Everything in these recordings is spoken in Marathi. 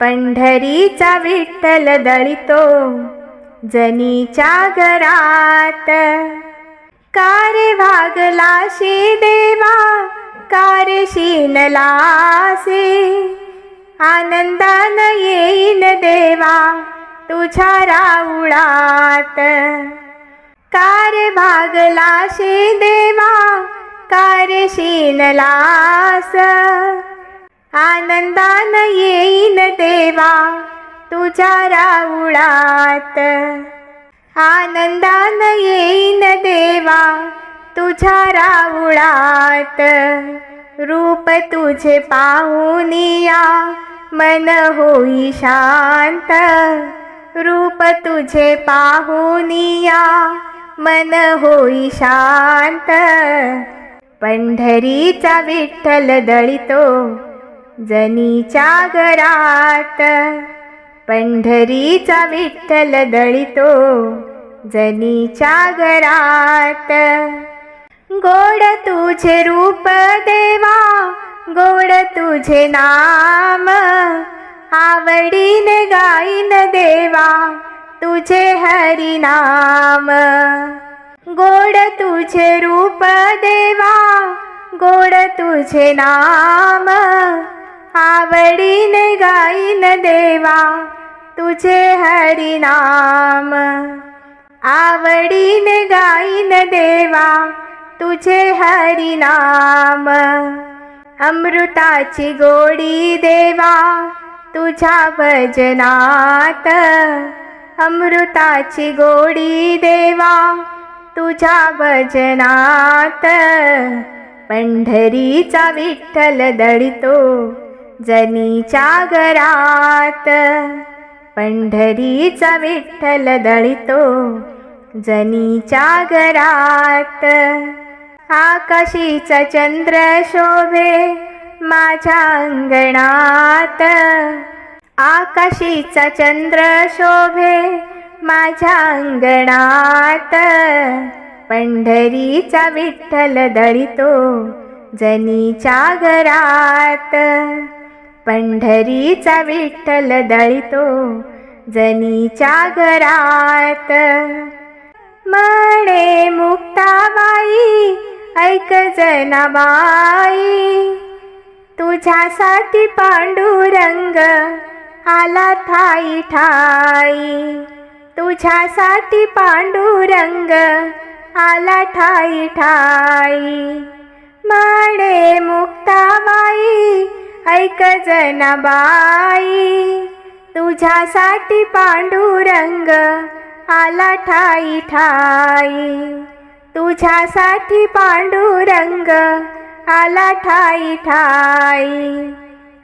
पंढरीचा विठ्ठल दळितो जनीच्या घरात. कारे भागलाशी देवा कारे शिनलासे आनंदान येईन देवा तुझ्या राऊळात. कारे भागलाशी देवा कारे शिनलास. आनंदान येईन देवा तुझ्या राऊळात आनंदान येईन देवा तुझ्या राऊळात रूप तुझे पाहुनिया मन होई शांत. रूप तुझे पाहुनिया मन होई शांत. पंढरीचा विठ्ठल दळितो जनीच्या घरात. पंढरीचा विठ्ठल दळितो जनीच्या घरात. गोड तुझे रूप देवा गोड तुझे नाम. आवडीने गाईन देवा तुझे हरिनाम. गोड तुझे रूप देवा गोड तुझे नाम. आवडीने गाईन देवा तुझे हरिनाम। आवडीने गाईन देवा तुझे हरिनाम। अमृताची गोडी देवा तुझ्या भजनात। अमृताची गोडी देवा तुझ्या भजनात। पंढरीचा विठ्ठल दळितो जनीच्या घरात पंढरीचा विठ्ठल दळितो. जनीच्या घरात आकाशीचा चंद्र शोभे माझ्या अंगणात. आकाशीचा चंद्र शोभे माझ्या अंगणात. पंढरीचा विठ्ठल दळितो. जनीच्या घरात पंढरीचा विठ्ठल दळितो जनीच्या घरात. म्हणे मुक्ताबाई ऐक जनाबाई तुझ्यासाठी पांडुरंग आला थाई ठाई. तुझ्यासाठी पांडुरंग आला ठाई ठाई. म्हणे मुक्ताबाई ऐक जनाबाई तुझ्यासाठी पांडुरंग आला ठाई ठाई. तुझ्यासाठी पांडुरंग आला ठाई ठाई.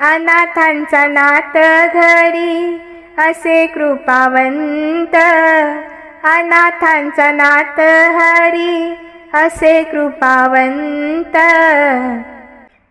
अनाथांचा नाथ घरी असे कृपावंत. अनाथांचा नाथ हरी असे कृपावंत.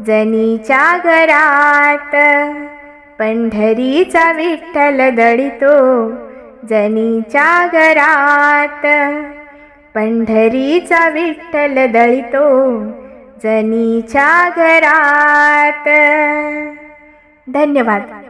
जनीच्या घरात. पंढरीचा विठ्ठल दळितो जनीच्या घरात. पंढरीचा विठ्ठल दळितो जनीच्या घरात. धन्यवाद.